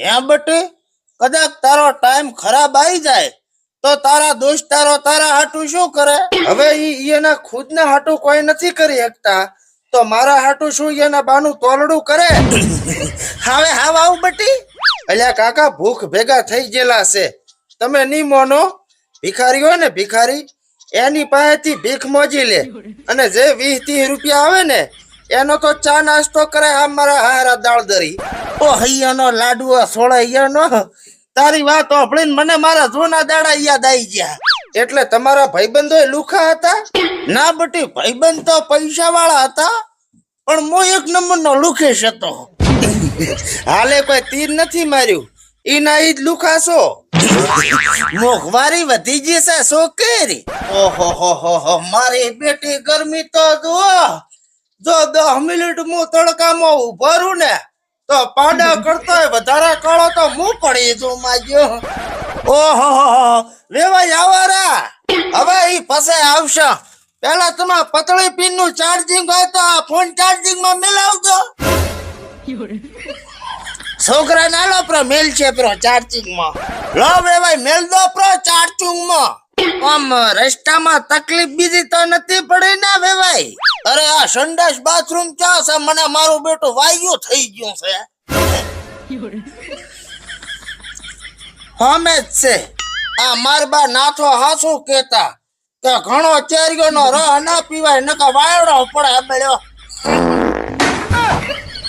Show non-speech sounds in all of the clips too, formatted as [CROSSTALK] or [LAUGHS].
હે બટે? કદાચ તારો ટાઈમ ખરાબ આવી જાય તો તારા દોસ્તારો તારા હાટું શું કરે? હવે ઈ એના ખુદના હાટું કોઈ નથી કરી શકતા. તો મારા હાટું શું એના બાનું તોલડું કરે? હવે હાવ આવું બટી. અલ્યા કાકા ભૂખ ભેગા થઈ ગયેલા છે. તમે ની મોનો? ભિખારી હોય ને ભિખારી એની પાસેથી ભીખ મોજી લે. અને જે વીસ ત્રીસ રૂપિયા આવે ને એનો તો ચા નાસ્તો કરે આ મારા હારા દાળદરી. ઓ હૈયાનો લાડવો સોળા હૈયાનો તારી વાત સાંભળીને મને મારા જૂના દાડા યાદ આવી ગયા. એટલે તમારા ભાઈબંધો લુખા હતા? ના બટી, ભાઈબંધ તો પૈસા વાળા હતા, પણ મો એક નંબરનો લુખેશ હતો. હાલે કોઈ તીર નથી માર્યું. એના ઈ જ લુખાશો. મોંઘવારી વધી ગઈ છે, છોકરી. ઓહો, હો હો હો, મારી બેટી ગરમી તો જુઓ. જો દસ મિનિટ હું તડકામાં ઉભરું ને તો પાડા કરતો વધારે કાળો તો હું પડી છું માજ્યો ઓહો વેવાઈ આવારા. હવે ઈ પાસે આવશે. પેલા તમે પતળી પિનનું ચાર્જિંગ હોય તો આ ફોન ચાર્જિંગમાં મિલાવજો. છોકરા ના લો પ્રો, મેલ છે પ્રો ચાર્જિંગમાં લો વેવાઈ મેલ દો પ્રો ચાર્જિંગમાં આમ રસ્તામાં તકલીફ બીજી તો નથી પડી ને વેવાઈ? અરે આ સંડાસ બાથરૂમ ક્યાં છે? મને મારું બેટું વાયુ થઈ ગયું છે. હમે જ છે. આ મારબા નાથો હાસુ કેતા કે ઘણો ચેરિયો નો રહ ના પીવાય નકા વાયડો પડે બળ્યો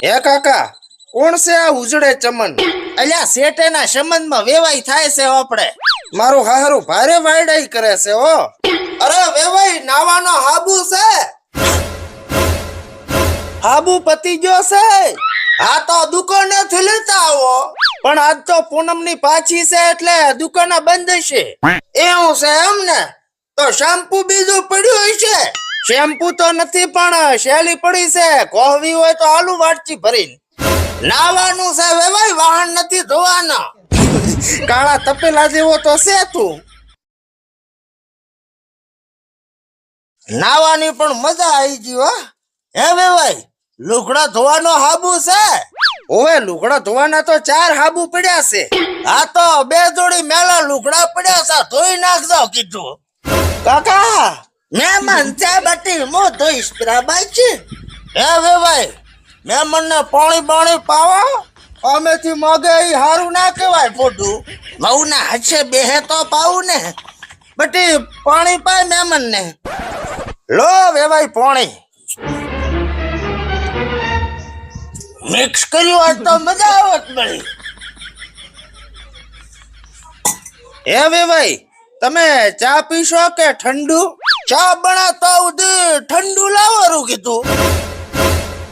હે કાકા, કોણ છે આ ઉજળે ચમન? અલ્યા શેઠેના સંબંધમાં વેવાઈ થાય છે આપણે મારું હારું ભારે વાયડાઈ કરે છે, હો. અરે વેવાઈ, નાવાનો હાબુ છે. હાબુ પતી ગયો છે. હા તો દુકાને થી લેતા આવો. પણ આજ તો પૂનમની પાછી છે એટલે દુકાન બંધ છે. એવું છે એમ ને? તો શેમ્પુ બીજું પડ્યું છે? શેમ્પુ તો નથી, પણ શેલી પડી છે. કોહવી હોય તો આલુ વાટચી ભરીને. નાવાનું છે વેવાઈ, વાહન નથી ધોવાના. કાળા તપેલા જેવો તો છે તું. નાવાની પણ મજા આવી ગઈ હો. હે ભાઈ લુગડા ધોવાનો હાબુ છે? ઓવે, લુગડા ધોવાના તો ચાર હાબુ પડ્યા છે. આ તો બે જોડી મેલા લુગડા પડ્યા છે, ધોઈ નાખજો, કીધું. કાકા મહેમાન ચા બટી મો ધોઈશ બરાબર છે. હે ભાઈ મહેમાન ને પાણી પાણી પાવો. અમેથી મગે હારું ના કહેવાય. ફોટું વહુના હાથે બેહે તો પાવું ને બટી, પાણી પાય મેમન ને લો વેવાય પાણી. મિક્સ કર્યું હોત તો મજા આવત મળી એ વેવાય તમે ચા પીશો કે ઠંડુ? ચા બનાવતા સુધી ઠંડુ લાવવાનું કીધું.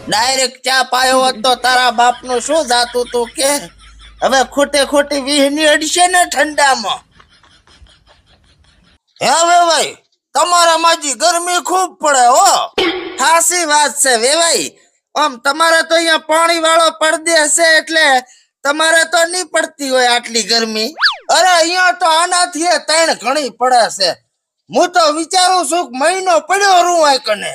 ડાયરેક્ટ ચા પાયો તો તારા બાપનું શું જાતું તું કે? હવે ખોટે ખોટી વીહની અડશે ને ઠંડામાં? હે ભાઈ, તમારા માજી ગરમી ખૂબ પડે હો. ખાસી વાત છે વેવાઈ આમ તમારે તો અહીંયા પાણી વાળો પરદેશ છે એટલે તમારે તો નહીં પડતી હોય આટલી ગરમી. અરે અહીંયા તો આનાથી ત્રણ ઘણી પડે છે. હું તો વિચારું છું મહિનો પડ્યો રૂ કને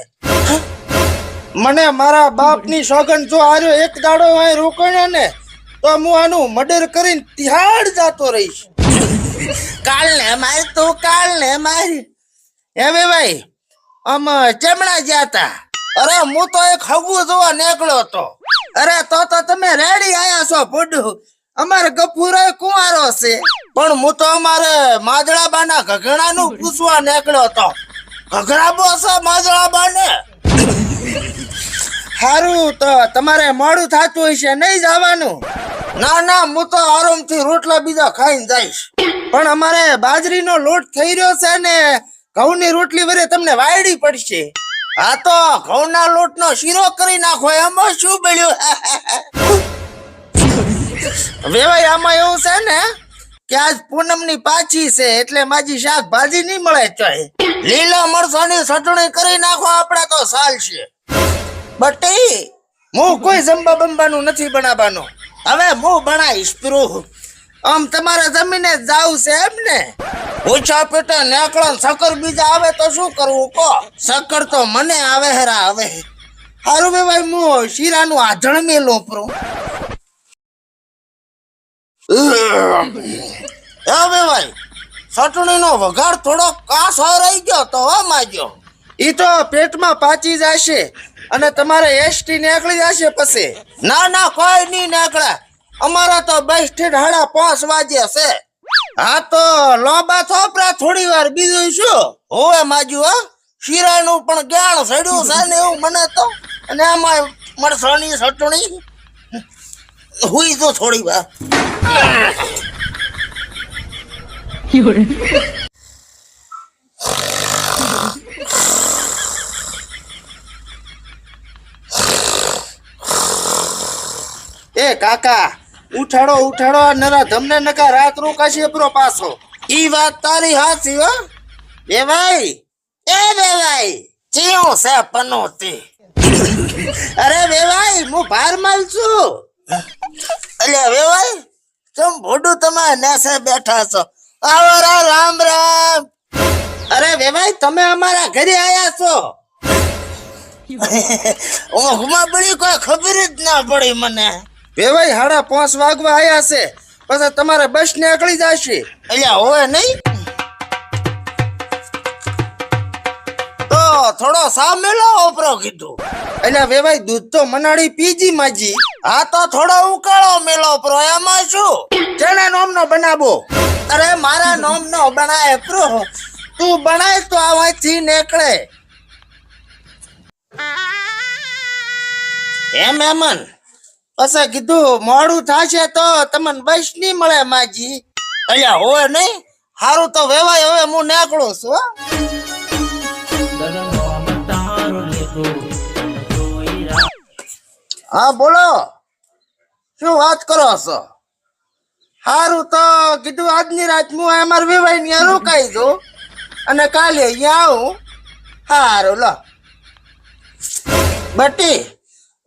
મને મારા બાપની સોગન જો આર્યો એક દાડો અહીં રોકાણ્યો ને તો હું આનું મર્ડર કરીને તિહાડ જતો રહીશ. કાલ ને માર, તું કાલ ને માર. હે ભાઈ, આમ ગયા જાતા અરે, હું તો એક હગું જોવા નીકળ્યો તો અરે, તો તો તમે રેડી આયા છો ફૂડું અમારે ગફુરો કુંવારો છે. પણ હું તો અમારે માદળાબાના ઘઘણાનું પૂછવા નીકળ્યો તો ઘઘડા બોસો માદળાબાને? હારું તો તમારે મોડું થતું હશે, નહીં જવાનું ના ના, હું તો આરામથી રોટલા બીજા ખાઈને જઈશ. પણ અમારે બાજરીનો લોટ થઈ રહ્યો છે ને, ઘઉંની રોટલી વરે તમને વાયડી પડશે. હા તો ઘઉંના લોટનો શીરો કરી નાખો, એમાં શું બળ્યું વેવાઈ, આમાં એવું છે ને કે આજ પૂનમની પાછી છે, એટલે માજી શાકભાજી નહીં મળે ચોય. લીલા મરચાની ચટણી કરી નાખો, આપણે તો ચાલશે બટી હું કોઈ જંબા બંબાનું નથી બનાવવાનું હવે હું બનાવીશ પ્રૂફ આમ તમારે જમીને જાવું છે એમ ને? ઓછા પેટે, નેકળો સકર બીજા આવે તો શું કરવું કો સકર તો મને આવે, હેરા આવે. હારું ભાઈ હું શીરાનું આધણ મેલો પ્રો હવે ભાઈ, ચટણીનો વઘાર થોડો કાસો રહી ગયો તો હમ માગ્યો. ઈ તો પેટમાં પાચી જશે અને તમારે એસટી નીકળી જશે પછી. ના ના, કોઈ નહીં નીકળે. અમારા તો બસથી હાડા પાંચ વાગ્યા છે. હા તો લોબા થોપરા થોડી વાર, બીજું શું? હોવે માજુ, હો. શિરાનું પણ જ્ઞાન સડ્યું છે ને એવું મને તો. અને આમાં મરસાની ચટણી હુઈ તો થોડી વાર. કાકા ઉઠાડો ઉઠાડો નરા ધમને નકા રાત રોકાશે પ્રો પાછો. ઈ વાત તારી હાચી હો. બે ભાઈ એ બે ભાઈ ચીઓ છે પનોતી. અરે બે ભાઈ હું ભાર માલ છું. અલ્યા બે ભાઈ તમ ભોડું તમારે નેસે બેઠા છો? આવો રામ રામ. અરે બે ભાઈ તમે અમારા ઘરે આયા છો? [LAUGHS] ઊંઘમાં પડી કોઈ ખબર જ ના પડી મને. ભાઈ હાડા પાંચ વાગવા આયા છે. પછી તમારે બસ નીકળી જશે. અલ્યા હોય નહીં? તો થોડો સા ઓપરો કીધું. અલ્યા, વેવાઈ, દૂધ તો મનાડી પીજી માજી. હા તો થોડો ઉકાળો મેલો પ્રો એમાં શું? જેને નોમનો બનાવો. અરે, મારા નોમનો બનાય, પ્રો. તું બનાય તો આવાથી નીકળે. એમ એમન પછી કીધું, મોડું થશે તો તમને બસ નહીં મળે માજી. અહીંયા હોય નહીં? સારું તો વેવાય, હવે હું નીકળું છું, હો. બોલો. શું વાત કરો છો? હારું તો કીધું, આજની રાત હું અમાર વેવાય ને રોકાઈ દઉં અને કાલે અહીંયા આવું. હારું, લો. બટી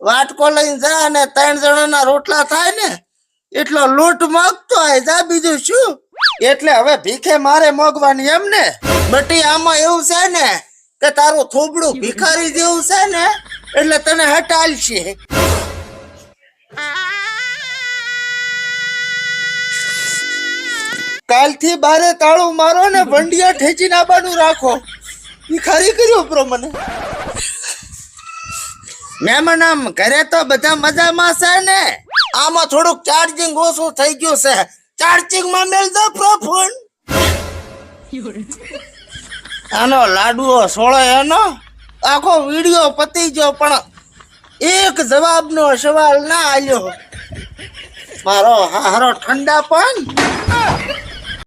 વાટકો લઈને જા અને ત્રણ જણાના રોટલા થાય ને, એટલો લૂંટ માગતો હોય, જા બીજું શું? એટલે હવે ભીખે મારે મોગવાની એમ ને. બટી, આમાં એવું છે ને કે તારું થોબડું ભિખારી જેવું છે ને, એટલે તને હટાલશે. કાલથી બારે તાળું મારો ને ભંડિયા ઠેચી નાબાનું રાખો. ભિખારી કર્યો પ્રો મને. મહેમાન આમ ઘરે તો બધા મજામાં છે ને? આમાં થોડુંક ચાર્જિંગ ઓછું થઈ ગયું છે. ચાર્જિંગમાં મેલ દો પ્રોફોન આનો લાડુઓ સોળો એનો? આખો વિડિયો પતી ગયો, પણ એક જવાબનો સવાલ ના આવ્યો મારો હારો ઠંડા પણ.